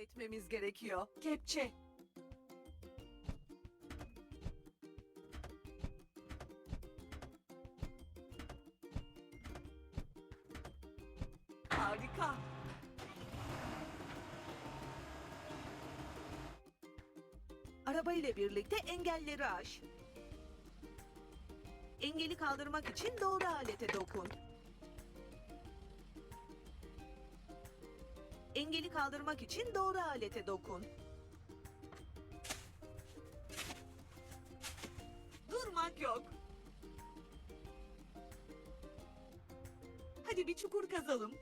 etmemiz gerekiyor. Kepçe. Harika. Araba ile birlikte engelleri aş. Engeli kaldırmak için doğru alete dokun. Engeli kaldırmak için doğru alete dokun. Durmak yok. Hadi bir çukur kazalım.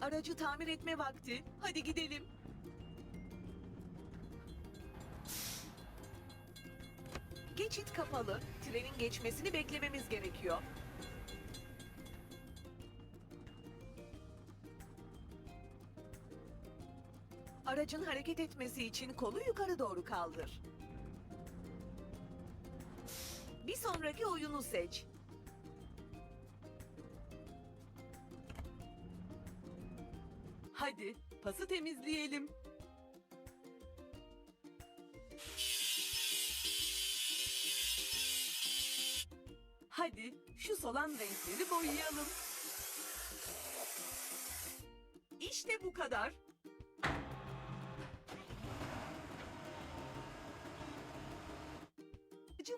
Aracı tamir etme vakti. Hadi gidelim. Geçit kapalı. Trenin geçmesini beklememiz gerekiyor. Aracın hareket etmesi için kolu yukarı doğru kaldır. Bir sonraki oyunu seç. Hadi pası temizleyelim. Hadi şu solan renkleri boyayalım. İşte bu kadar.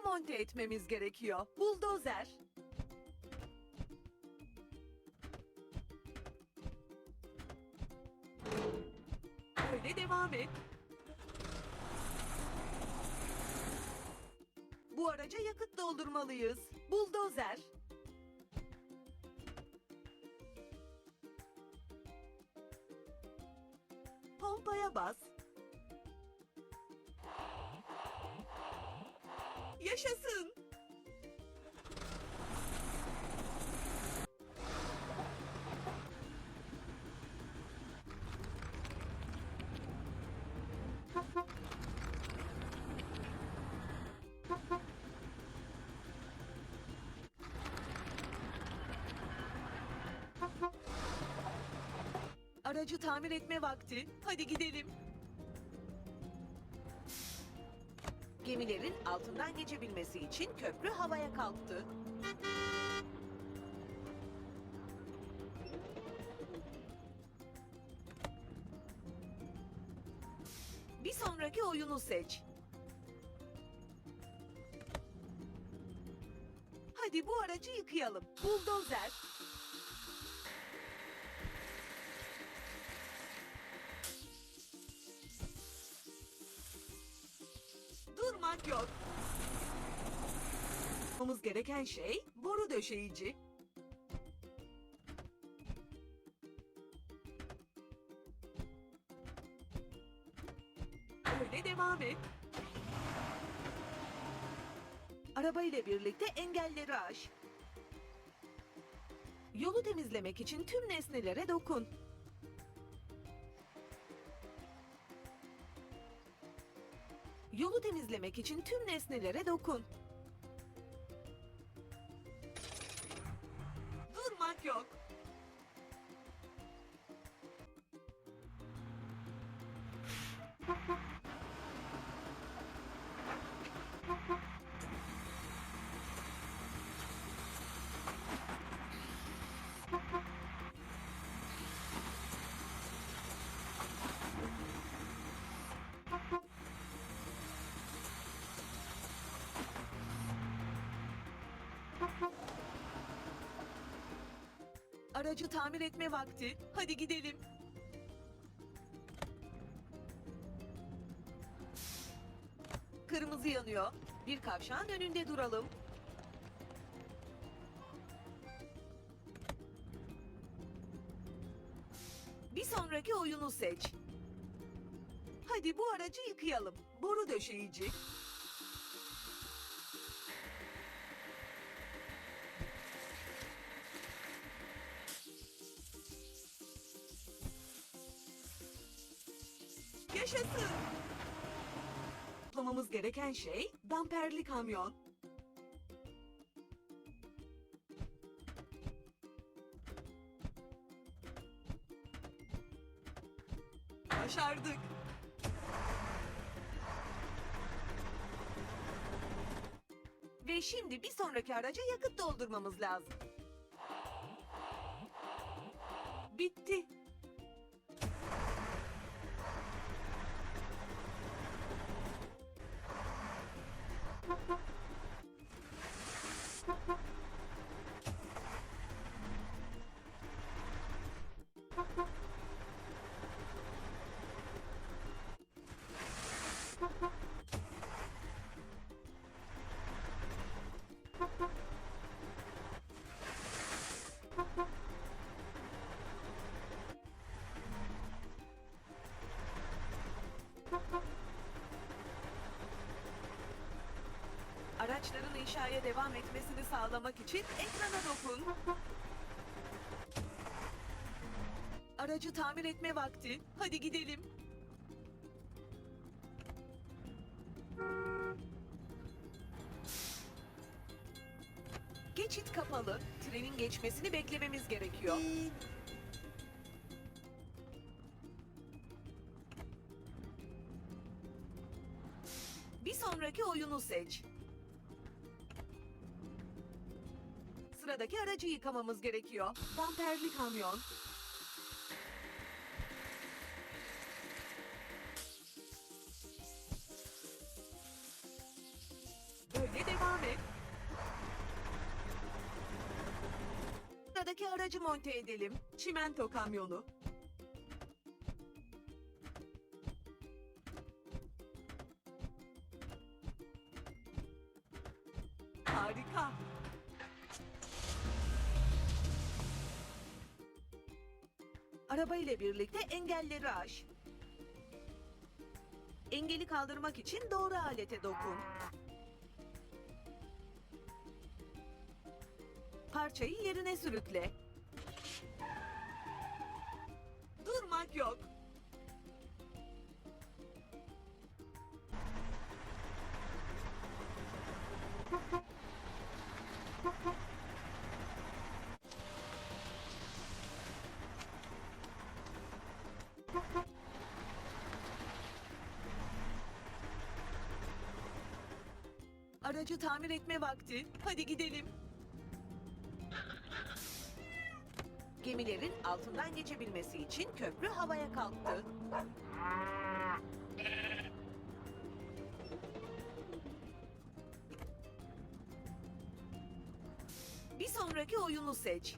Monte etmemiz gerekiyor. Buldozer. Doldurmalıyız. Buldozer. Aracı tamir etme vakti. Hadi gidelim. Gemilerin altından geçebilmesi için köprü havaya kalktı. Bir sonraki oyunu seç. Hadi bu aracı yıkayalım. Buldozer. Gereken şey boru döşeyici. Öyle devam et. Araba ile birlikte engelleri aş. Yolu temizlemek için tüm nesnelere dokun. Yolu temizlemek için tüm nesnelere dokun. Aracı tamir etme vakti. Hadi gidelim. Kırmızı yanıyor. Bir kavşağın önünde duralım. Bir sonraki oyunu seç. Hadi bu aracı yıkayalım. Boru döşeyici. Yaşasın. Toplamamız gereken şey damperli kamyon. Başardık. Ve şimdi bir sonraki araca yakıt doldurmamız lazım. Araçların inşaya devam etmesini sağlamak için ekrana dokun. Aracı tamir etme vakti. Hadi gidelim. Geçit kapalı. Trenin geçmesini beklememiz gerekiyor. Bir sonraki oyunu seç. Sıradaki aracı yıkamamız gerekiyor. Damperli kamyon. Böyle devam et. Sıradaki aracı monte edelim. Çimento kamyonu. Harika. Araba ile birlikte engelleri aş. Engeli kaldırmak için doğru alete dokun. Parçayı yerine sürükle. Durmak yok. Aracı tamir etme vakti. Hadi gidelim. Gemilerin altından geçebilmesi için köprü havaya kalktı. Bir sonraki oyunu seç.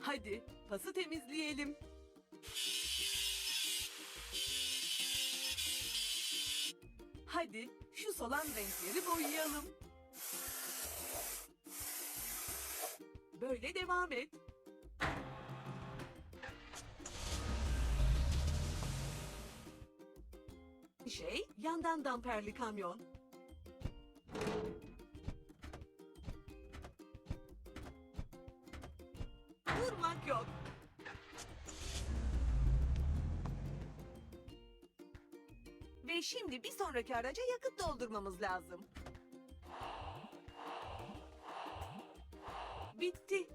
Hadi pası temizleyelim. Hadi şu solan renkleri boyayalım. Böyle devam et. Şey, yandan damperli kamyon. Durmak yok. Şimdi bir sonraki araca yakıt doldurmamız lazım. Bitti.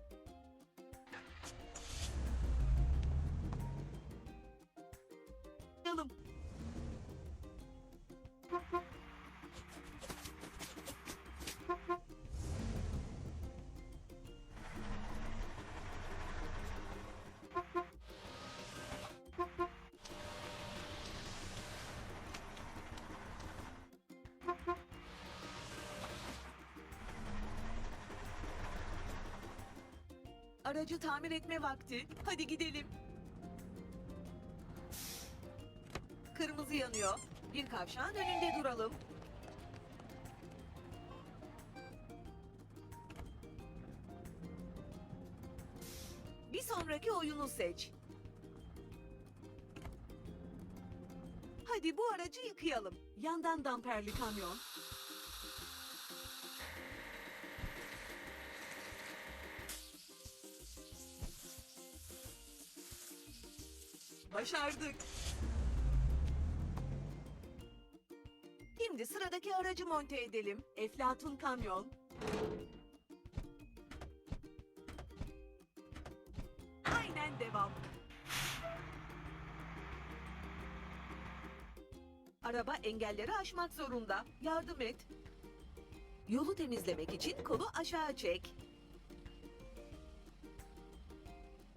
Aracı tamir etme vakti. Hadi gidelim. Kırmızı yanıyor. Bir kavşağın önünde duralım. Bir sonraki oyunu seç. Hadi bu aracı yıkayalım. Yandan damperli kamyon. Başardık. Şimdi sıradaki aracı monte edelim. Eflatun kamyon. Aynen devam. Araba engelleri aşmak zorunda. Yardım et. Yolu temizlemek için kolu aşağı çek.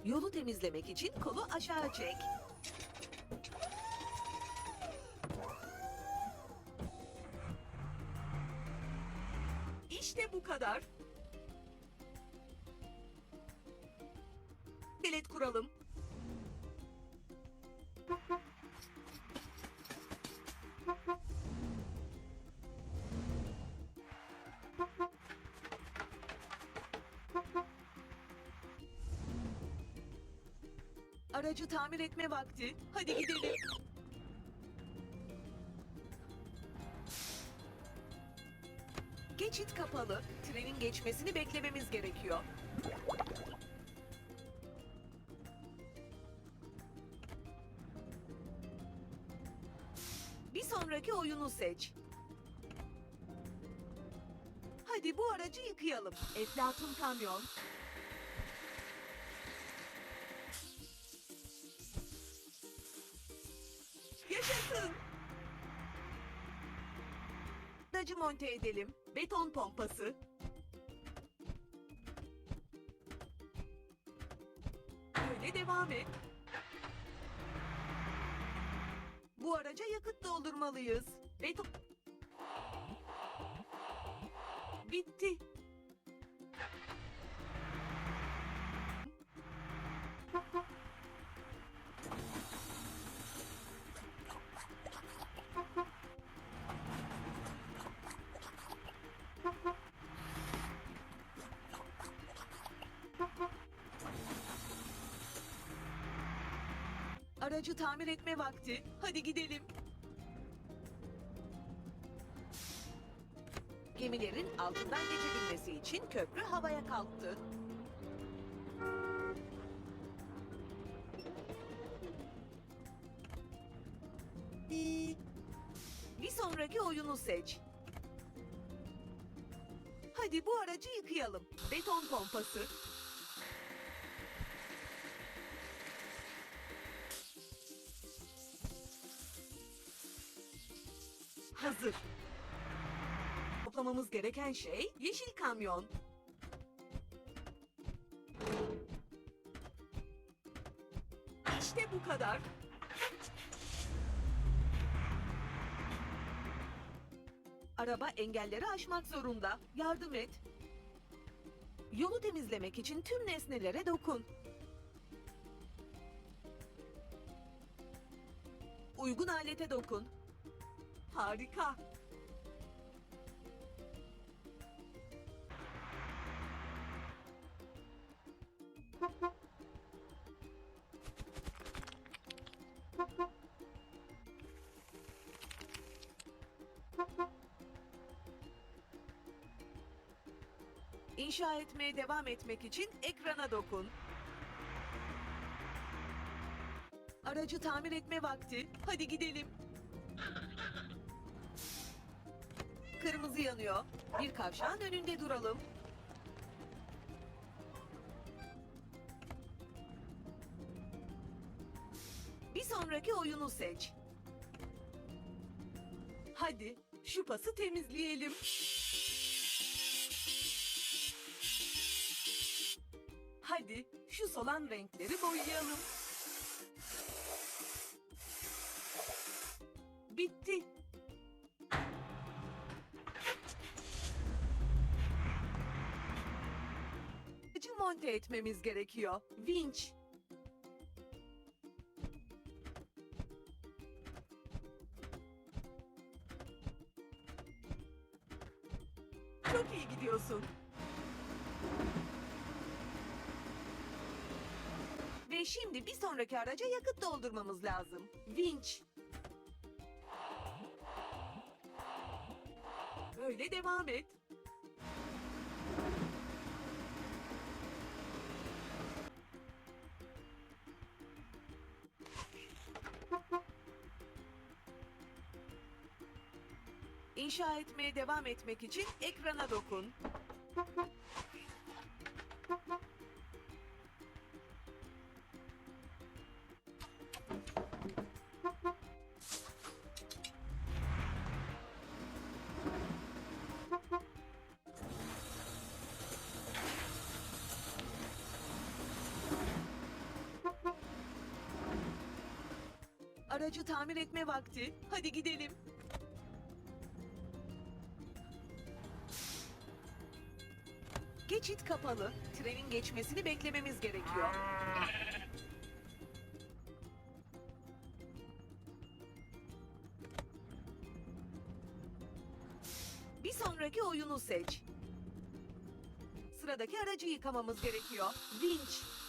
Yolu temizlemek için kolu aşağı çek. İşte bu kadar. Bilet kuralım. Aracı tamir etme vakti. Hadi gidelim. Geçit kapalı. Trenin geçmesini beklememiz gerekiyor. Bir sonraki oyunu seç. Hadi bu aracı yıkayalım. Eflatun kamyon. Edelim. Beton pompası. Böyle devam et. Bu araca yakıt doldurmalıyız. Beton... Bitti. Aracı tamir etme vakti. Hadi gidelim. Gemilerin altından geçebilmesi için köprü havaya kalktı. Bir sonraki oyunu seç. Hadi bu aracı yıkayalım. Beton pompası. Hazır. Toplamamız gereken şey yeşil kamyon. İşte bu kadar. Araba engelleri aşmak zorunda. Yardım et. Yolu temizlemek için tüm nesnelere dokun. Uygun alete dokun. Harika. İnşa etmeye devam etmek için ekrana dokun. Aracı tamir etme vakti. Hadi gidelim. Kırmızı yanıyor. Bir kavşağın önünde duralım. Bir sonraki oyunu seç. Hadi şu pası temizleyelim. Hadi şu solan renkleri boyayalım. Bitti. Monte etmemiz gerekiyor. Vinç. Çok iyi gidiyorsun. Ve şimdi bir sonraki araca yakıt doldurmamız lazım. Vinç. Böyle devam et. İnşa etmeye devam etmek için ekrana dokun. Aracı tamir etme vakti. Hadi gidelim. Geçit kapalı. Trenin geçmesini beklememiz gerekiyor. Bir sonraki oyunu seç. Sıradaki aracı yıkamamız gerekiyor. Vinç.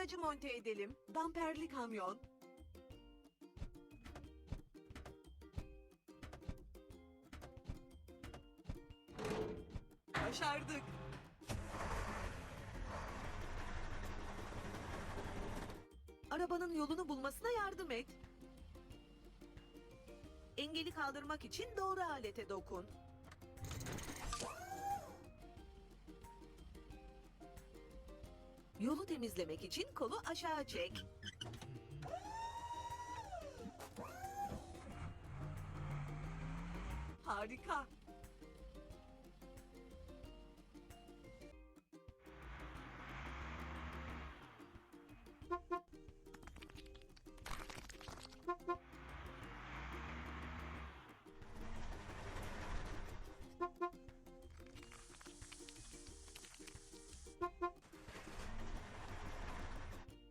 Aracı monte edelim. Damperli kamyon. Başardık. Arabanın yolunu bulmasına yardım et. Engeli kaldırmak için doğru alete dokun. Yolu temizlemek için kolu aşağı çek. Harika.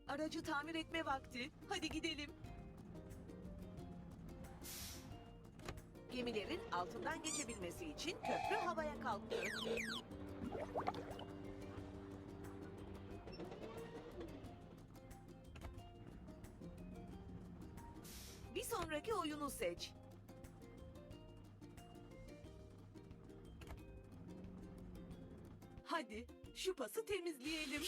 Aracı tamir etme vakti. Hadi gidelim. Gemilerin altından geçebilmesi için köprü havaya kalktı. Bir sonraki oyunu seç. Hadi şu pası temizleyelim.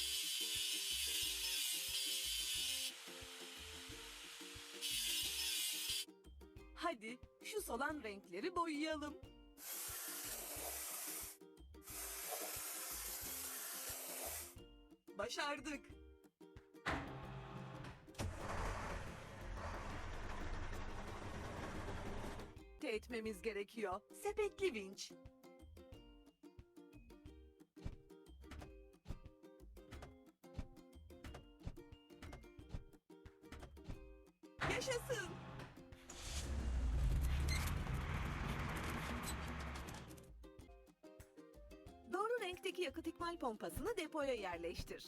Solan renkleri boyayalım. Başardık. etmemiz gerekiyor. Sepetli vinç. Yaşasın. Renkteki yakıt ikmal pompasını depoya yerleştir.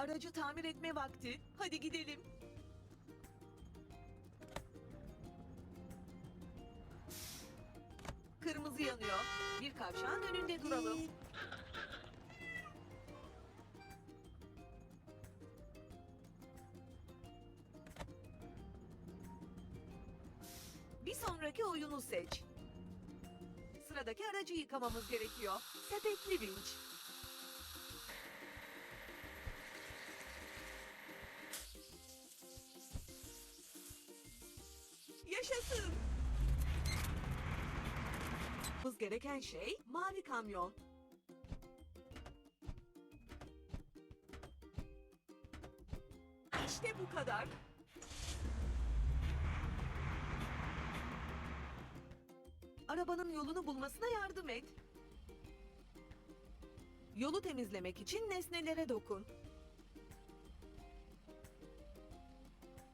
Aracı tamir etme vakti. Hadi gidelim. Kırmızı yanıyor. Bir kavşağın önünde duralım. Bir sonraki oyunu seç. Sıradaki aracı yıkamamız gerekiyor. Sepetli vinç. Yaşasın. Yapmamız gereken şey mavi kamyon. İşte bu kadar. Arabanın yolunu bulmasına yardım et. Yolu temizlemek için nesnelere dokun.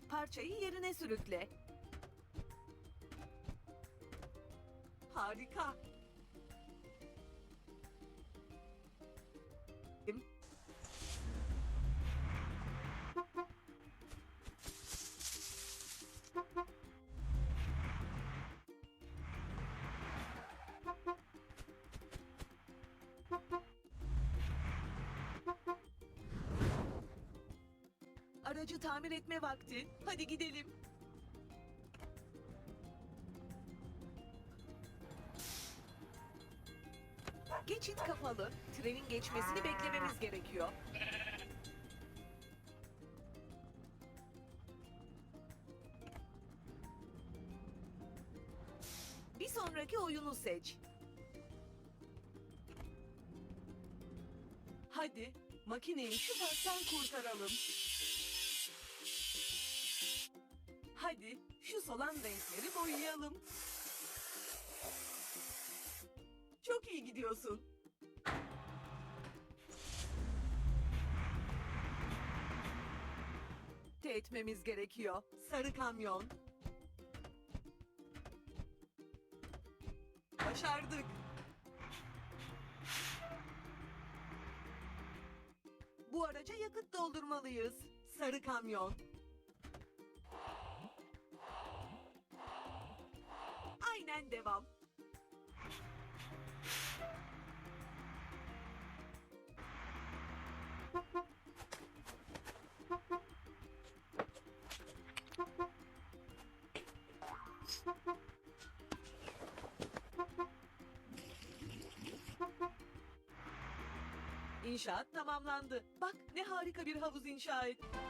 Parçayı yerine sürükle. Harika. Aracı tamir etme vakti. Hadi gidelim. Kapalı. Trenin geçmesini beklememiz gerekiyor. Bir sonraki oyunu seç. Hadi makineyi şu pastan kurtaralım. Hadi şu solan renkleri boyayalım. Çok iyi gidiyorsun. Etmemiz gerekiyor. Sarı kamyon. Başardık. Bu araca yakıt doldurmalıyız. Sarı kamyon. Aynen devam. İnşaat tamamlandı. Bak ne harika bir havuz inşa ettik.